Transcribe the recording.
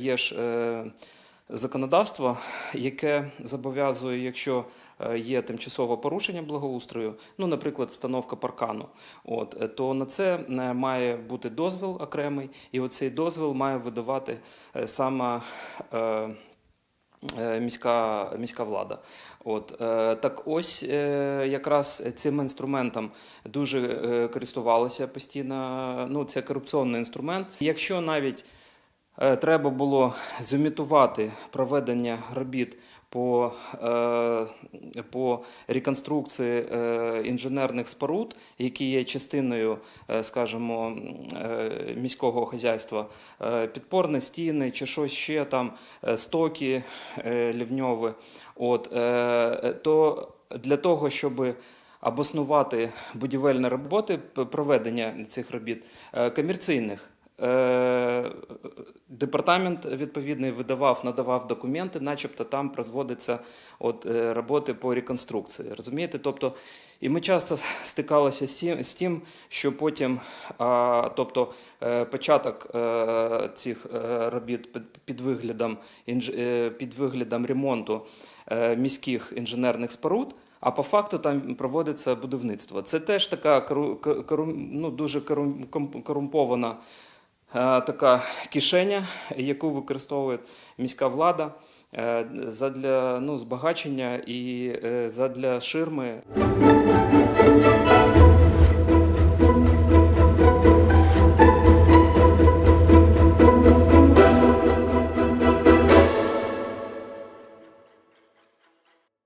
Є ж е, законодавство, яке зобов'язує, якщо е, є тимчасове порушення благоустрою, ну, наприклад, встановка паркану, от, е, то на це е, має бути дозвіл окремий, і оцей дозвіл має видавати саме е, міська, міська влада. От, так ось якраз цим інструментом дуже користувалися постійно. Ну, це корупційний інструмент. Якщо навіть Треба було зімітувати проведення робіт по, е, по реконструкції е, інженерних споруд, які є частиною, е, скажімо, е, міського хазяйства, е, підпорні стіни чи щось ще там, е, стоки е, лівньові. От, е, то для того, щоб обоснувати будівельні роботи, проведення цих робіт е, комерційних. Департамент відповідний видавав, надавав документи, начебто там розводиться от, е, роботи по реконструкції. Розумієте? Тобто, і ми часто стикалися з тим- що потім, тобто, е, початок е, цих робіт під, виглядом під виглядом ремонту міських інженерних споруд. А по факту там проводиться будівництво. Це теж така ну, дуже корум- корумпована така кишеня, яку використовує міська влада е, задля ну, збагачення і е, задля ширми.